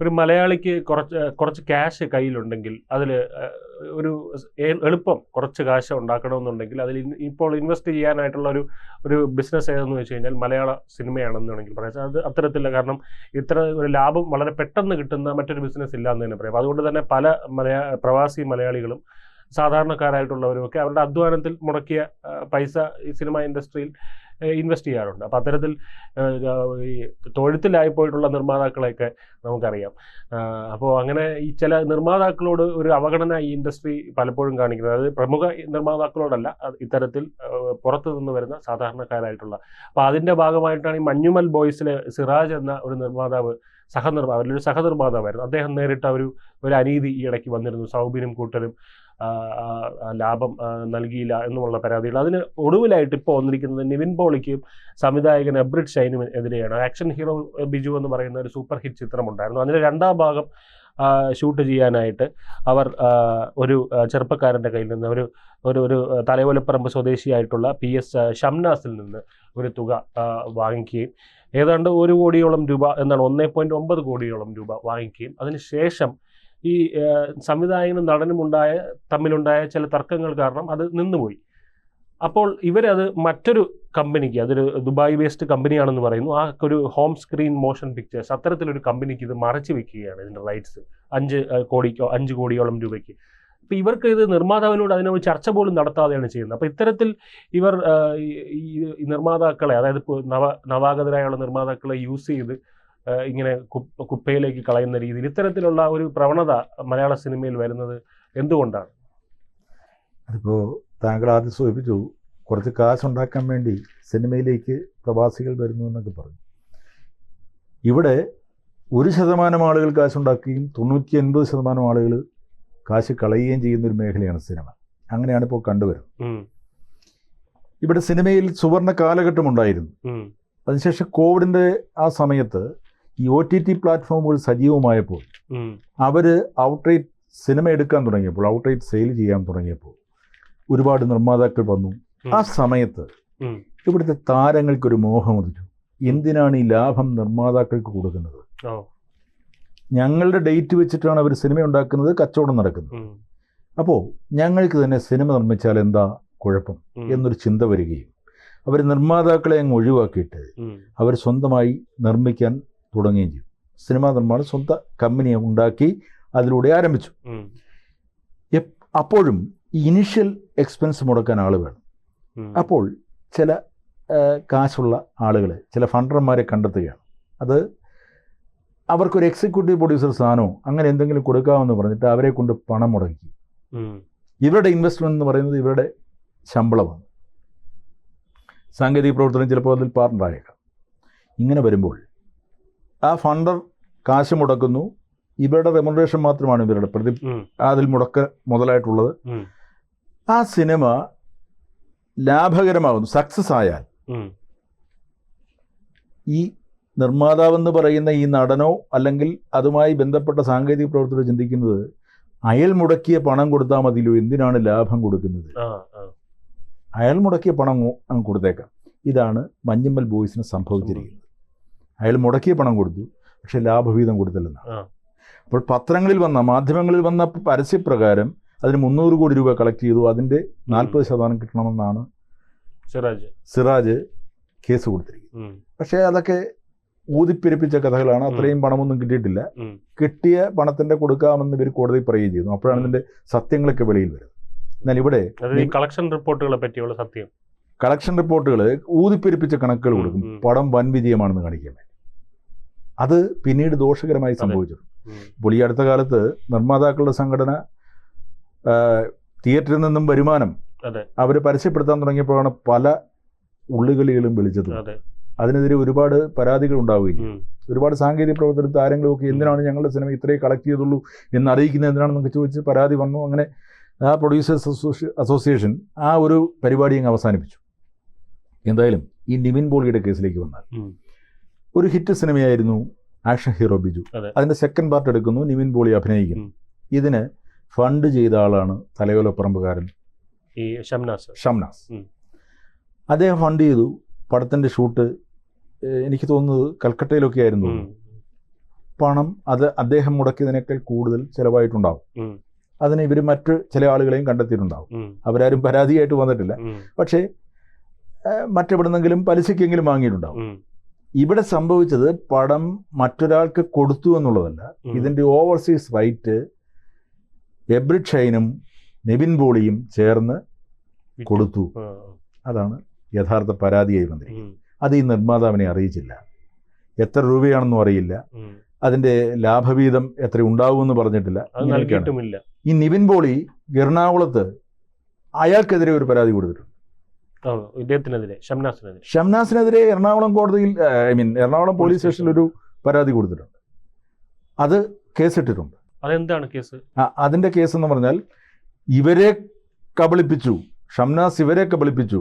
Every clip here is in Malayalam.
ഒരു മലയാളിക്ക് കുറച്ച് കുറച്ച് ക്യാഷ് കയ്യിലുണ്ടെങ്കിൽ അതിൽ ഒരു എളുപ്പം കുറച്ച് കാശ് ഉണ്ടാക്കണമെന്നുണ്ടെങ്കിൽ അതിൽ ഇപ്പോൾ ഇൻവെസ്റ്റ് ചെയ്യാനായിട്ടുള്ള ഒരു ഒരു ബിസിനസ് ഏതെന്ന് വെച്ച് കഴിഞ്ഞാൽ മലയാള സിനിമയാണെന്ന് വേണമെങ്കിൽ പറയാം. അത് അത്തരത്തില്ല കാരണം ഇത്ര ഒരു ലാഭം വളരെ പെട്ടെന്ന് കിട്ടുന്ന മറ്റൊരു ബിസിനസ് ഇല്ല എന്ന് തന്നെ പറയാം. അതുകൊണ്ട് തന്നെ പല മലയാ പ്രവാസി മലയാളികളും സാധാരണക്കാരായിട്ടുള്ളവരും ഒക്കെ അവരുടെ അധ്വാനത്തിൽ മുടക്കിയ പൈസ ഈ സിനിമ ഇൻഡസ്ട്രിയിൽ ഇൻവെസ്റ്റ് ചെയ്യാറുണ്ട്. അപ്പോൾ അത്തരത്തിൽ ഈ തൊഴുത്തിലായി പോയിട്ടുള്ള നിർമ്മാതാക്കളെയൊക്കെ നമുക്കറിയാം. അപ്പോൾ അങ്ങനെ ഈ ചില നിർമ്മാതാക്കളോട് ഒരു അവഗണന ഈ ഇൻഡസ്ട്രി പലപ്പോഴും കാണിക്കുന്നത്. അതായത് പ്രമുഖ നിർമ്മാതാക്കളോടല്ല. ഇത്തരത്തിൽ പുറത്തു നിന്ന് വരുന്ന സാധാരണക്കാരായിട്ടുള്ള. അപ്പോൾ അതിന്റെ ഭാഗമായിട്ടാണ് ഈ മഞ്ഞുമൽ ബോയ്സിലെ സിറാജ് എന്ന ഒരു നിർമ്മാതാവ് സഹനിർമ്മാ അവരിലൊരു സഹനിർമ്മാതാവായിരുന്നു. അദ്ദേഹം നേരിട്ട ഒരു ഒരു അനീതി ഈ ഇടയ്ക്ക് വന്നിരുന്നു. സൗബിനും കൂട്ടരും ലാഭം നൽകിയില്ല എന്നുള്ള പരാതികൾ. അതിന് ഒടുവിലായിട്ട് ഇപ്പോൾ വന്നിരിക്കുന്നത് നിവിൻ പോളിക്കും സംവിധായകൻ എബ്രിഡ് ഷൈനും എതിരെയാണ്. ആക്ഷൻ ഹീറോ ബിജു എന്ന് പറയുന്ന ഒരു സൂപ്പർ ഹിറ്റ് ചിത്രമുണ്ടായിരുന്നു. അതിന്റെ രണ്ടാം ഭാഗം ഷൂട്ട് ചെയ്യാനായിട്ട് അവർ ഒരു ചെറുപ്പക്കാരന്റെ കയ്യിൽ നിന്ന് ഒരു ഒരു ഒരു തലയോലപ്പറമ്പ് സ്വദേശിയായിട്ടുള്ള പി എസ് ഷംനാസിൽ നിന്ന് ഒരു തുക വാങ്ങിക്കുകയും ഏതാണ്ട് ഒരു കോടിയോളം രൂപ എന്നാണ് ഒന്നേ പോയിന്റ് ഒമ്പത് കോടിയോളം രൂപ വാങ്ങിക്കുകയും അതിനുശേഷം ഈ സംവിധായകനും നടനും ഉണ്ടായ തമ്മിലുണ്ടായ ചില തർക്കങ്ങൾ കാരണം അത് നിന്നുപോയി. അപ്പോൾ ഇവരത് മറ്റൊരു കമ്പനിക്ക് അതൊരു ദുബായ് ബേസ്ഡ് കമ്പനിയാണെന്ന് പറയുന്നു. ആ ഒരു ഹോം സ്ക്രീൻ മോഷൻ പിക്ചേഴ്സ് അത്തരത്തിലൊരു കമ്പനിക്ക് ഇത് മറച്ചു വെക്കുകയാണ് ഇതിന്റെ റൈറ്റ്സ് അഞ്ച് കോടിക്കോ അഞ്ച് കോടിയോളം രൂപയ്ക്ക്. അപ്പോൾ ഇവർക്ക് ഇത് നിർമ്മാതാവിനോട് അതിനൊരു ചർച്ച പോലും നടത്താതെയാണ് ചെയ്യുന്നത്. അപ്പോൾ ഇത്തരത്തിൽ ഇവർ ഈ- നിർമ്മാതാക്കളെ അതായത് നവ നവാഗതരായുള്ള നിർമ്മാതാക്കളെ യൂസ് ചെയ്ത് ഇങ്ങനെ കുപ്പയിലേക്ക് കളയുന്ന രീതിയിൽ ഇത്തരത്തിലുള്ള ഒരു പ്രവണത മലയാള സിനിമയിൽ വരുന്നത് എന്തുകൊണ്ടാണ്? അതിപ്പോൾ താങ്കൾ ആദ്യം സൂചിപ്പിച്ചു കുറച്ച് കാശുണ്ടാക്കാൻ വേണ്ടി സിനിമയിലേക്ക് പ്രവാസികൾ വരുന്നു എന്നൊക്കെ പറഞ്ഞു. ഇവിടെ ഒരു ശതമാനം ആളുകൾ കാശുണ്ടാക്കുകയും തൊണ്ണൂറ്റി എൺപത് ശതമാനം ആളുകൾ കാശ് കളയുകയും ചെയ്യുന്ന ഒരു മേഖലയാണ് സിനിമ. അങ്ങനെയാണ് ഇപ്പോൾ കണ്ടുവരുന്നത്. ഇവിടെ സിനിമയിൽ സുവർണ കാലഘട്ടം ഉണ്ടായിരുന്നു. അതിനുശേഷം കോവിഡിന്റെ ആ സമയത്ത് ഈ ഒ ടി ടി പ്ലാറ്റ്ഫോമുകൾ സജീവമായപ്പോൾ അവർ ഔട്ട്റേറ്റ് സിനിമ എടുക്കാൻ തുടങ്ങിയപ്പോൾ ഔട്ട്റേറ്റ് സെയിൽ ചെയ്യാൻ തുടങ്ങിയപ്പോൾ ഒരുപാട് നിർമ്മാതാക്കൾ വന്നു. ആ സമയത്ത്. ഇവിടുത്തെ താരങ്ങൾക്കൊരു മോഹം ഉദിച്ചു എന്തിനാണ് ഈ ലാഭം നിർമ്മാതാക്കൾക്ക് കൊടുക്കുന്നത്? ഞങ്ങളുടെ ഡേറ്റ് വെച്ചിട്ടാണ് അവർ സിനിമ ഉണ്ടാക്കുന്നത് കച്ചവടം നടക്കുന്നത്. അപ്പോൾ ഞങ്ങൾക്ക് തന്നെ സിനിമ നിർമ്മിച്ചാൽ എന്താ കുഴപ്പം എന്നൊരു ചിന്ത വരികയും അവർ നിർമ്മാതാക്കളെ അങ്ങ് ഒഴിവാക്കിയിട്ട് അവർ സ്വന്തമായി നിർമ്മിക്കാൻ തുടങ്ങുകയും ചെയ്തു സിനിമാ നിർമ്മാണം സ്വന്തം കമ്പനി ഉണ്ടാക്കി അതിലൂടെ ആരംഭിച്ചു. അപ്പോഴും ഇനിഷ്യൽ എക്സ്പെൻസ് മുടക്കാൻ ആൾ വേണം. അപ്പോൾ ചില കാശുള്ള ആളുകളെ ചില ഫണ്ടർമാരെ കണ്ടെത്തുകയാണ്. അത് അവർക്കൊരു എക്സിക്യൂട്ടീവ് പ്രൊഡ്യൂസർ സാധനമോ അങ്ങനെ എന്തെങ്കിലും കൊടുക്കാമെന്ന് പറഞ്ഞിട്ട് അവരെ കൊണ്ട് പണം മുടക്കി. ഇവരുടെ ഇൻവെസ്റ്റ്മെന്റ് എന്ന് പറയുന്നത് ഇവരുടെ ശമ്പളമാണ്. സാങ്കേതിക പ്രവർത്തനം ചിലപ്പോൾ അതിൽ പാർട്ണറായേക്കാം ഇങ്ങനെ വരുമ്പോൾ ആ ഫണ്ടർ കാശ് മുടക്കുന്നു. ഇവരുടെ റെമുനറേഷൻ മാത്രമാണ് ഇവരുടെ പ്രതി അതിൽ മുടക്ക മുതലായിട്ടുള്ളത്. ആ സിനിമ ലാഭകരമാകുന്നു സക്സസ് ആയാൽ. ഈ നിർമ്മാതാവെന്ന് പറയുന്ന ഈ നടനോ അല്ലെങ്കിൽ അതുമായി ബന്ധപ്പെട്ട സാങ്കേതിക പ്രവർത്തകർ ചിന്തിക്കുന്നത് അയൽ മുടക്കിയ പണം കൊടുത്താൽ മതിയല്ലോ എന്തിനാണ് ലാഭം കൊടുക്കുന്നത്? അയാൾ മുടക്കിയ പണം കൊടുത്തേക്കാം. ഇതാണ് മഞ്ഞമ്മൽ ബോയ്സിന് സംഭവിച്ചിരിക്കുന്നത്. അയാൾ മുടക്കിയ പണം കൊടുത്തു പക്ഷെ ലാഭവീതം കൊടുത്തില്ലെന്നാണ്. അപ്പോൾ പത്രങ്ങളിൽ വന്ന മാധ്യമങ്ങളിൽ വന്ന പരസ്യപ്രകാരം അതിന് മുന്നൂറ് കോടി രൂപ കളക്ട് ചെയ്തു അതിന്റെ നാൽപ്പത് ശതമാനം കിട്ടണമെന്നാണ് സിറാജ്. സിറാജ് കേസ് കൊടുത്തിരിക്കുന്നത്. പക്ഷേ അതൊക്കെ ഊതിപ്പെരുപ്പിച്ച കഥകളാണ്. അത്രയും പണമൊന്നും കിട്ടിയിട്ടില്ല. കിട്ടിയ പണത്തിന്റെ കൊടുക്കാമെന്ന് ഇവർ കോടതി പറയുകയും ചെയ്യുന്നു അപ്പോഴാണ് ഇതിന്റെ സത്യങ്ങളൊക്കെ വെളിയിൽ വരുന്നത്. എന്നാൽ ഇവിടെ കളക്ഷൻ റിപ്പോർട്ടുകളെ പറ്റിയുള്ള സത്യം. കളക്ഷൻ റിപ്പോർട്ടുകൾ ഊതിപ്പെരുപ്പിച്ച കണക്കുകൾ കൊടുക്കും. പടം വൻ വിജയമാണെന്ന് കാണിക്കാൻ വേണ്ടി. അത് പിന്നീട് ദോഷകരമായി സംഭവിച്ചിട്ടുണ്ട് ഇപ്പോൾ ഈ അടുത്ത കാലത്ത് നിർമ്മാതാക്കളുടെ സംഘടന തിയേറ്ററിൽ നിന്നും വരുമാനം അവർ പരസ്യപ്പെടുത്താൻ തുടങ്ങിയപ്പോഴാണ് പല ഉള്ളുകളികളും വിളിച്ചത്. അതെ. അതിനെതിരെ ഒരുപാട് പരാതികൾ ഉണ്ടാവുകയും ഒരുപാട് സാങ്കേതിക പ്രവർത്തന താരങ്ങളും ഒക്കെ എന്തിനാണ് ഞങ്ങളുടെ സിനിമ ഇത്രയും കളക്ട് ചെയ്തുള്ളൂ എന്ന് അറിയിക്കുന്നത് എന്തിനാണെന്നൊക്കെ ചോദിച്ച് പരാതി വന്നു. അങ്ങനെ ആ പ്രൊഡ്യൂസേഴ്സ് അസോസി അസോസിയേഷൻ ആ ഒരു പരിപാടി അങ്ങ് അവസാനിപ്പിച്ചു. എന്തായാലും ഈ നിവിൻ പോളിയുടെ കേസിലേക്ക് വന്നാൽ. ഒരു ഹിറ്റ് സിനിമയായിരുന്നു ആക്ഷൻ ഹീറോ ബിജു. അതിന്റെ അതിന്റെ സെക്കൻഡ് പാർട്ട് എടുക്കുന്നു നിവിൻ പോളി അഭിനയിക്കുന്നു. ഇതിന് ഫണ്ട് ചെയ്ത ആളാണ് തലയോലപ്പറമ്പുകാരൻ ഈ ഷംനാസ്. അദ്ദേഹം ഫണ്ട് ചെയ്തു പടത്തിന്റെ ഷൂട്ട് എനിക്ക് തോന്നുന്നത് കൽക്കട്ടയിലൊക്കെ ആയിരുന്നു. പണം അത് അദ്ദേഹം മുടക്കിയതിനേക്കാൾ കൂടുതൽ ചിലവായിട്ടുണ്ടാവും. അതിന് ഇവർ മറ്റ് ചില ആളുകളെയും കണ്ടെത്തിയിട്ടുണ്ടാവും. അവരാരും പരാതിയായിട്ട് വന്നിട്ടില്ല. പക്ഷേ മറ്റെവിടുന്നെങ്കിലും പലിശക്കെങ്കിലും വാങ്ങിയിട്ടുണ്ടാവും. ഇവിടെ സംഭവിച്ചത് പണം മറ്റൊരാൾക്ക് കൊടുത്തു എന്നുള്ളതല്ല. ഇതിന്റെ ഇതിന്റെ ഓവർസീസ് റൈറ്റ് എബ്രിഡ് ഷൈനും നിവിൻ പോളിയും ചേർന്ന് കൊടുത്തു. അതാണ് യഥാർത്ഥ പരാതിയായി വന്നിരിക്കുന്നത്. അത് ഈ നിർമ്മാതാവിനെ അറിയിച്ചില്ല. എത്ര രൂപയാണെന്നും അറിയില്ല. അതിന്റെ അതിന്റെ ലാഭവീതം എത്ര ഉണ്ടാവുമെന്ന് പറഞ്ഞിട്ടില്ല. ഈ നിവിൻ പോളി എറണാകുളത്ത് അയാൾക്കെതിരെ ഒരു പരാതി കൊടുത്തിട്ടുണ്ട്. ഇദ്ദേഹത്തിനെതിരെ ഷംനാസിനെതിരെ. ഷംനാസിനെതിരെ എറണാകുളം കോടതിയിൽ ഐ മീൻ എറണാകുളം പോലീസ് സ്റ്റേഷനിൽ ഒരു പരാതി കൊടുത്തിട്ടുണ്ട്. അത് കേസിട്ടിട്ടുണ്ട്. അതെന്താണ് കേസ്? ആ, അതിന്റെ കേസ് എന്ന് പറഞ്ഞാൽ ഇവരെ കബളിപ്പിച്ചു ഷംനാസ് ഇവരെ കബളിപ്പിച്ചു.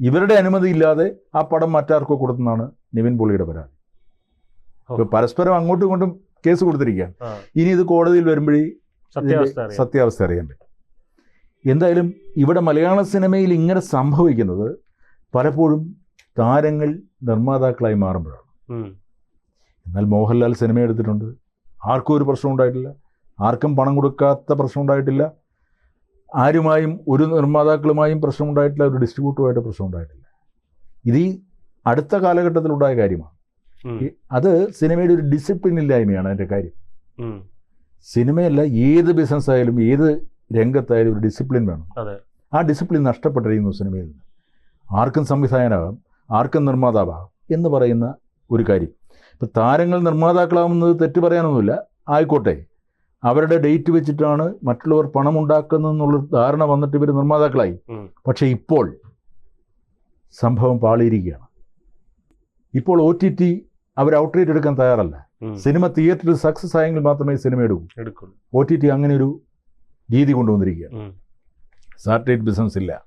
ഇവരുടെ അനുമതി ഇല്ലാതെ ആ പടം മറ്റാർക്കോ കൊടുത്തെന്നാണ് നിവിൻ പോളിയുടെ പരാതി. പരസ്പരം അങ്ങോട്ടും ഇങ്ങോട്ടും കേസ് കൊടുത്തിരിക്കുകയാണ്. ഇനി ഇത് കോടതിയിൽ വരുമ്പോഴേ സത്യാവസ്ഥ അറിയാൻ പറ്റും. എന്തായാലും ഇവിടെ മലയാള സിനിമയിൽ ഇങ്ങനെ സംഭവിക്കുന്നത് പലപ്പോഴും താരങ്ങൾ നിർമ്മാതാക്കളായി മാറുമ്പോഴാണ്. എന്നാൽ മോഹൻലാൽ സിനിമ എടുത്തിട്ടുണ്ട്. ആർക്കും ഒരു പ്രശ്നം ഉണ്ടായിട്ടില്ല. ആർക്കും പണം കൊടുക്കാത്ത പ്രശ്നം ഉണ്ടായിട്ടില്ല. ആരുമായും ഒരു നിർമ്മാതാക്കളുമായും പ്രശ്നം ഉണ്ടായിട്ടില്ല. ഒരു ഡിസ്ട്രിബ്യൂട്ടറുമായിട്ട് പ്രശ്നം ഉണ്ടായിട്ടില്ല. ഇത് ഈ അടുത്ത കാലഘട്ടത്തിലുണ്ടായ കാര്യമാണ്. അത് സിനിമയുടെ ഒരു ഡിസിപ്ലിൻ ഇല്ലായ്മയാണ് അതിന്റെ കാര്യം. സിനിമയല്ല ഏത് ബിസിനസ് ആയാലും ഏത് രംഗത്തായാലും ഒരു ഡിസിപ്ലിൻ വേണം. ആ ഡിസിപ്ലിൻ നഷ്ടപ്പെട്ടിരിക്കുന്നു സിനിമയിൽ. നിന്ന് ആർക്കും സംവിധായകനാകാം ആർക്കും നിർമ്മാതാവാകാം എന്ന് പറയുന്ന ഒരു കാര്യം. ഇപ്പം താരങ്ങൾ നിർമ്മാതാക്കളാവുന്നത് തെറ്റ് പറയാനൊന്നുമില്ല. ആയിക്കോട്ടെ. അവരുടെ ഡേറ്റ് വെച്ചിട്ടാണ് മറ്റുള്ളവർ പണം ഉണ്ടാക്കുന്നതെന്നുള്ള ധാരണ വന്നിട്ട് ഇവർ നിർമ്മാതാക്കളായി. പക്ഷേ ഇപ്പോൾ സംഭവം പാളിയിരിക്കുകയാണ്. ഇപ്പോൾ ഒ ടി ടി അവർ ഔട്ട്റേറ്റ് എടുക്കാൻ തയ്യാറല്ല. സിനിമ തിയേറ്ററിൽ സക്സസ് ആയെങ്കിൽ മാത്രമേ സിനിമ എടുക്കൂ. ഒ ടി ടി അങ്ങനെ ഒരു രീതി കൊണ്ടുവന്നിരിക്കുകയാണ്. സാറ്റലൈറ്റ് ബിസിനസ് ഇല്ല.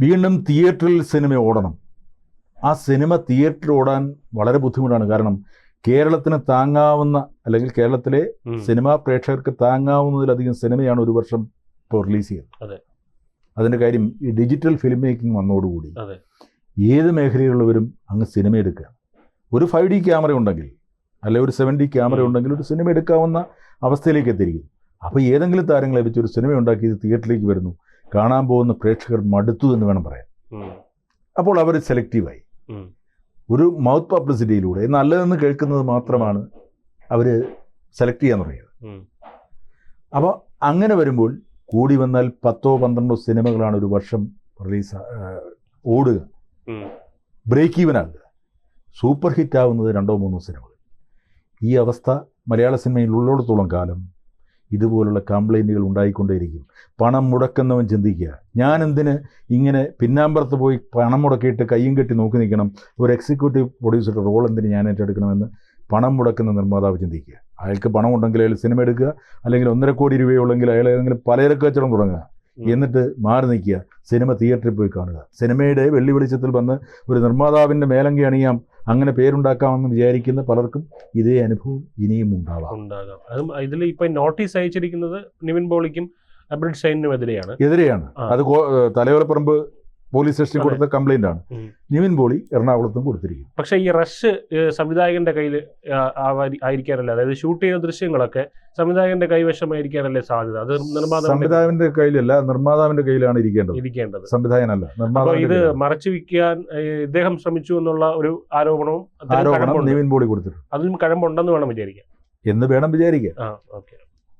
വീണ്ടും തിയേറ്ററിൽ സിനിമ ഓടണം. ആ സിനിമ തിയേറ്ററിൽ ഓടാൻ വളരെ ബുദ്ധിമുട്ടാണ്. കാരണം കേരളത്തിന് താങ്ങാവുന്ന അല്ലെങ്കിൽ കേരളത്തിലെ. സിനിമാ പ്രേക്ഷകർക്ക് താങ്ങാവുന്നതിലധികം സിനിമയാണ് ഒരു വർഷം ഇപ്പോൾ റിലീസ് ചെയ്യുന്നത് അതെ. അതിന്റെ കാര്യം ഈ ഡിജിറ്റൽ ഫിലിം മേക്കിംഗ് വന്നതോടുകൂടി ഏത് മേഖലയിലുള്ളവരും അങ്ങ് സിനിമ എടുക്കുക. ഒരു ഫൈവ് ഡി ക്യാമറ ഉണ്ടെങ്കിൽ അല്ലെ ഒരു സെവൻ ഡി ക്യാമറ ഉണ്ടെങ്കിൽ ഒരു സിനിമ എടുക്കാവുന്ന അവസ്ഥയിലേക്ക് എത്തിയിരിക്കും അപ്പോൾ ഏതെങ്കിലും താരങ്ങളെ വെച്ച് ഒരു സിനിമ ഉണ്ടാക്കി ഇത് തിയേറ്ററിലേക്ക് വരുന്നു. കാണാൻ പോകുന്ന പ്രേക്ഷകർ മടുത്തു എന്ന് വേണം പറയാൻ. അപ്പോൾ അവർ സെലക്റ്റീവായി ഒരു മൗത്ത് പബ്ലിസിറ്റിയിലൂടെ നല്ലതെന്ന് കേൾക്കുന്നത് മാത്രമാണ് അവർ സെലക്ട് ചെയ്യാൻ തുടങ്ങിയത്. അപ്പോൾ അങ്ങനെ വരുമ്പോൾ കൂടി വന്നാൽ പത്തോ പന്ത്രണ്ടോ സിനിമകളാണ് ഒരു വർഷം റിലീസ് ഓടുക. ബ്രേക്ക് ഈവൻ ആകുക സൂപ്പർ ഹിറ്റ് ആവുന്നത് രണ്ടോ മൂന്നോ സിനിമകൾ. ഈ അവസ്ഥ മലയാള സിനിമയിൽ ഉള്ളിടത്തോളം കാലം ഇതുപോലുള്ള കംപ്ലൈന്റുകൾ ഉണ്ടായിക്കൊണ്ടേയിരിക്കും. പണം മുടക്കുന്നവൻ ചിന്തിക്കുക. ഞാൻ എന്തിന് ഇങ്ങനെ പിന്നാമ്പുറത്ത് പോയി പണം മുടക്കിയിട്ട് കയ്യും കെട്ടി നോക്കി നിൽക്കണം? ഒരു എക്സിക്യൂട്ടീവ് പ്രൊഡ്യൂസറുടെ റോൾ എന്തിന് ഞാൻ ഏറ്റെടുക്കണമെന്ന്? പണം മുടക്കുന്ന നിർമ്മാതാവ് ചിന്തിക്കുക. അയാൾക്ക് പണം ഉണ്ടെങ്കിൽ അയാൾ സിനിമ എടുക്കുക. അല്ലെങ്കിൽ ഒന്നര കോടി രൂപയുള്ളെങ്കിൽ അയാൾ ഏതെങ്കിലും പലചരക്ക് കച്ചവടം തുടങ്ങുക. എന്നിട്ട് മാറി നിൽക്കുക. സിനിമ തിയേറ്ററിൽ പോയി കാണുക. സിനിമയുടെ വെള്ളി വെളിച്ചത്തിൽ വന്ന് ഒരു നിർമ്മാതാവിന്റെ മേലങ്കി അണിയാം. അങ്ങനെ പേരുണ്ടാക്കാമെന്ന് വിചാരിക്കുന്ന പലർക്കും ഇതേ അനുഭവം ഇനിയും ഉണ്ടാവാം. ഉണ്ടാകാം. അതും ഇതിൽ ഇപ്പൊ നോട്ടീസ് അയച്ചിരിക്കുന്നത് നിവിൻ പോളിക്കും അബ്രിഡ് ഷൈനും എതിരെയാണ്. എതിരെയാണ് അത് തലയോലപ്പറമ്പ് പോലീസ് സ്റ്റേഷനിൽ. കൊടുത്ത കംപ്ലൈന്റ് ആണ്. നിവിൻ പോളി എറണാകുളത്തും കൊടുത്തിരിക്കും പക്ഷേ ഈ റഷ് സംവിധായകന്റെ കയ്യിൽ ആയിരിക്കാനല്ലേ അതായത് ഷൂട്ട് ചെയ്യുന്ന ദൃശ്യങ്ങളൊക്കെ സംവിധായകന്റെ കൈവശമായിരിക്കാനല്ലേ സാധ്യത? അത് നിർമ്മാതാവ് സംവിധായകന്റെ കയ്യിലല്ല നിർമ്മാതാവിന്റെ കയ്യിലാണ് ഇരിക്കേണ്ടത്. ഇരിക്കേണ്ടത്. സംവിധായകനല്ല നിർമ്മാതാവ് ഇത്. മറച്ചു വിൽക്കാൻ ഇദ്ദേഹം ശ്രമിച്ചു എന്നുള്ള ഒരു ആരോപണവും ആരോപണം നിവിൻ പോളി കൊടുത്തിട്ടുണ്ട്. അതിലും കഴമ്പുണ്ടെന്ന് വേണം വിചാരിക്കാം എന്ന് വേണം വിചാരിക്കാം ആ ഓക്കെ.